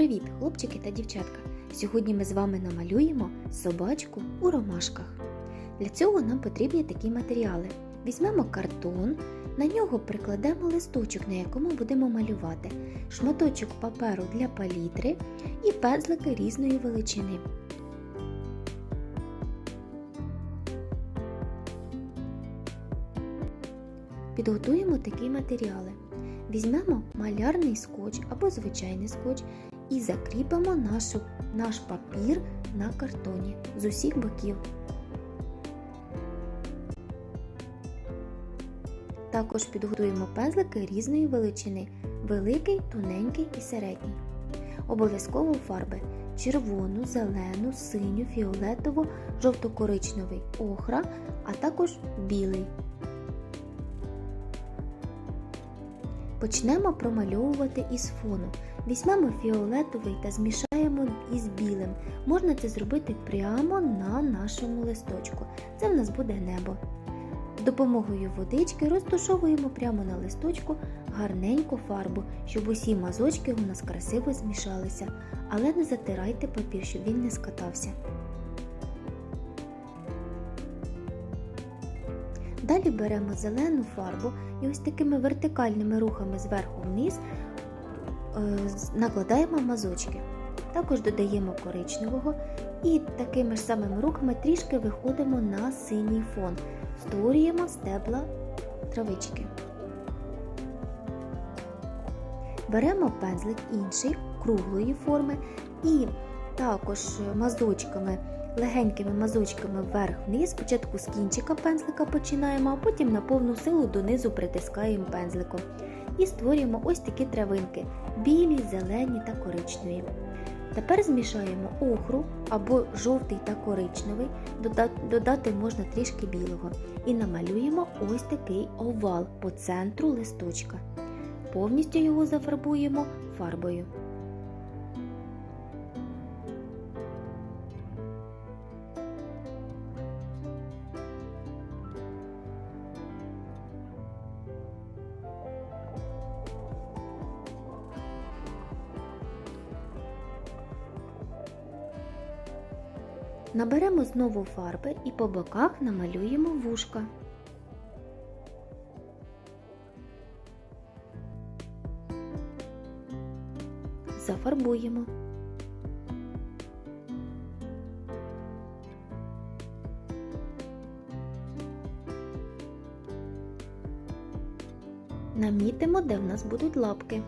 Привіт, хлопчики та дівчатка! Сьогодні ми з вами намалюємо собачку у ромашках. Для цього нам потрібні такі матеріали. Візьмемо картон, на нього прикладемо листочок, на якому будемо малювати, шматочок паперу для палітри і пензлики різної величини. Підготуємо такі матеріали. Візьмемо малярний скотч або звичайний скотч і закріпимо нашу, наш папір на картоні з усіх боків. Також підготуємо пензлики різної величини великий, тоненький і середній. Обов'язково фарби червону, зелену, синю, фіолетову, жовто-коричневий охра, а також білий. Почнемо промальовувати із фону. Візьмемо фіолетовий та змішаємо із білим. Можна це зробити прямо на нашому листочку. Це в нас буде небо. З допомогою водички розташовуємо прямо на листочку гарненьку фарбу, щоб усі мазочки у нас красиво змішалися, але не затирайте папір, щоб він не скатався. Далі беремо зелену фарбу і ось такими вертикальними рухами зверху вниз накладаємо мазочки. Також додаємо коричневого і такими ж самими рухами трішки виходимо на синій фон, створюємо стебла травички. Беремо пензлик інший, круглої форми і також мазочками легенькими мазочками вверх-вниз, спочатку з кінчика пензлика починаємо, а потім на повну силу донизу притискаємо пензликом. І створюємо ось такі травинки білі, зелені та коричневі. Тепер змішаємо охру або жовтий та коричневий, додати можна трішки білого. І намалюємо ось такий овал по центру листочка. Повністю його зафарбуємо фарбою. Наберемо знову фарби і по боках намалюємо вушка. Зафарбуємо. Намітимо, де в нас будуть лапки.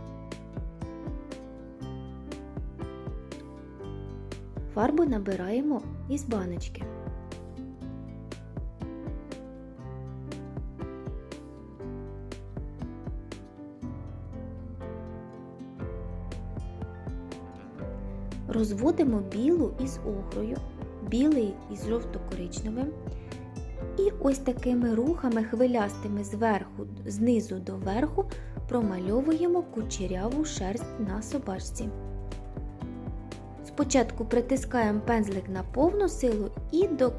Фарбу набираємо із баночки. Розводимо білу із охрою, білий із жовто-коричневим. І ось такими рухами хвилястими зверху, знизу до верху промальовуємо кучеряву шерсть на собачці. Спочатку притискаємо пензлик на повну силу і до,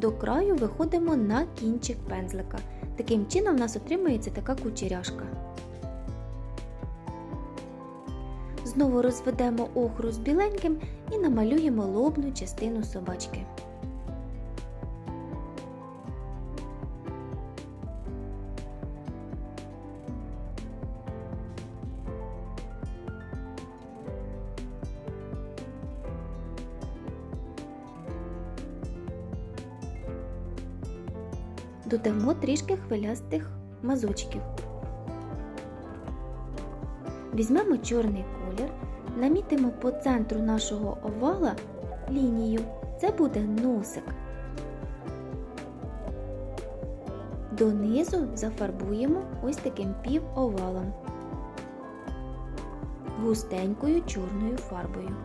до краю виходимо на кінчик пензлика. Таким чином у нас отримується така кучеряшка. Знову розведемо охру з біленьким і намалюємо лобну частину собачки. Додамо трішки хвилястих мазочків. Візьмемо чорний колір, намітимо по центру нашого овала лінію. Це буде носик. Донизу зафарбуємо ось таким півовалом, густенькою чорною фарбою.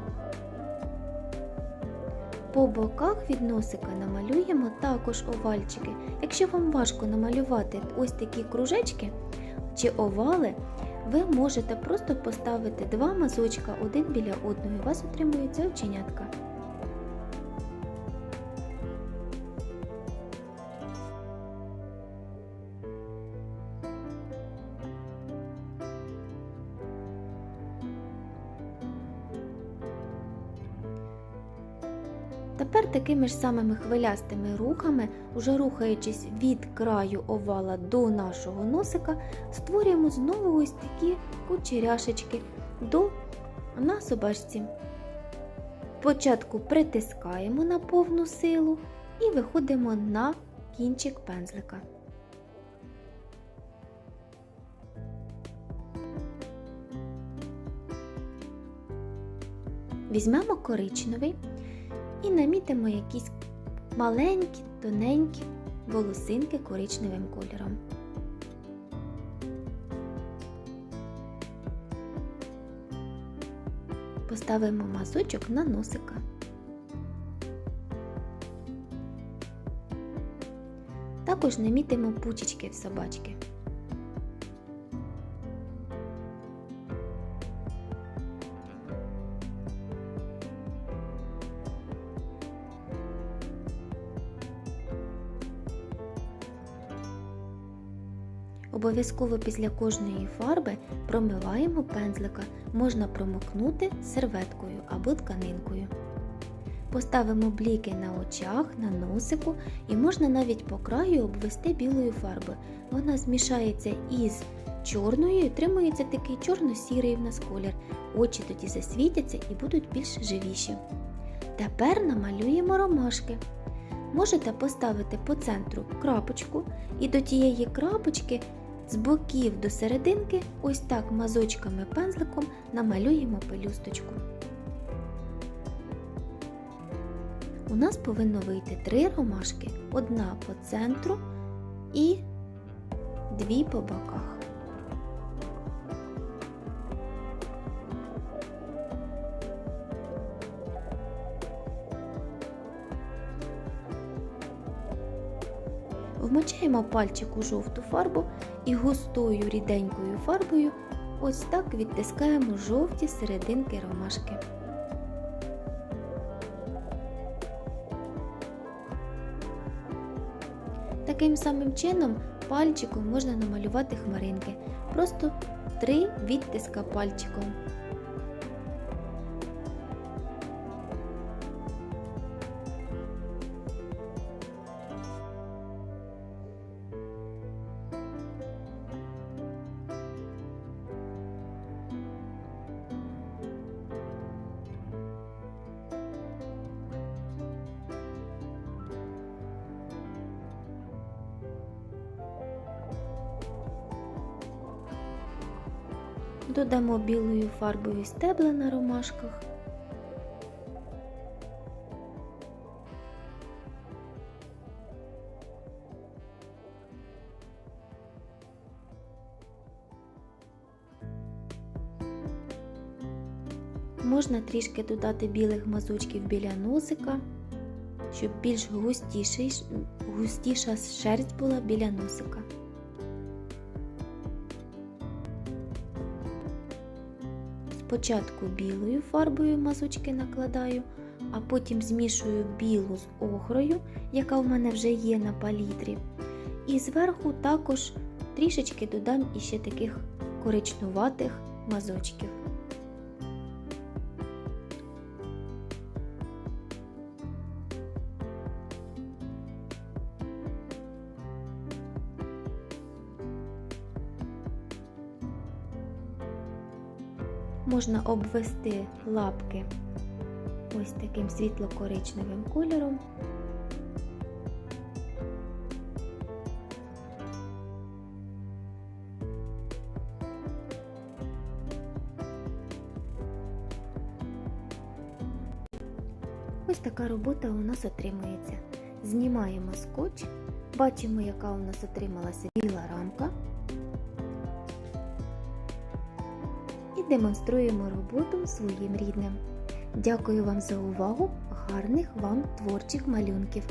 По боках від носика намалюємо також овальчики. Якщо вам важко намалювати ось такі кружечки чи овали, ви можете просто поставити два мазочка один біля одного, і у вас отримується оченятка. Тепер такими ж самими хвилястими рухами, уже рухаючись від краю овала до нашого носика, створюємо знову ось такі кучеряшечки до на собачці. Спочатку притискаємо на повну силу і виходимо на кінчик пензлика. Візьмемо коричневий намітимо якісь маленькі, тоненькі волосинки коричневим кольором. Поставимо мазочок на носика. Також намітимо пучечки в собачки. Обов'язково після кожної фарби промиваємо пензлика, можна промокнути серветкою або тканинкою. Поставимо бліки на очах, на носику і можна навіть по краю обвести білою фарбою. Вона змішається із чорною і отримується такий чорно-сірий в нас колір. Очі тоді засвітяться і будуть більш живіші. Тепер намалюємо ромашки. Можете поставити по центру крапочку і до тієї крапочки з боків до серединки ось так мазочками пензликом намалюємо пелюсточку. У нас повинно вийти три ромашки, одна по центру і дві по боках. Вмочаємо пальчик у жовту фарбу і густою ріденькою фарбою ось так відтискаємо жовті серединки ромашки. Таким самим чином пальчиком можна намалювати хмаринки. Просто три відтиска пальчиком. Додамо білою фарбою стебла на ромашках. Можна трішки додати білих мазочків біля носика, щоб більш густіша шерсть була біля носика. Спочатку білою фарбою мазочки накладаю, а потім змішую білу з охрою, яка в мене вже є на палітрі. І зверху також трішечки додам іще таких коричнуватих мазочків. Можна обвести лапки ось таким світло-коричневим кольором. Ось така робота у нас отримується. Знімаємо скотч, бачимо, яка у нас отрималася біла рамка. Демонструємо роботу своїм рідним. Дякую вам за увагу! Гарних вам творчих малюнків!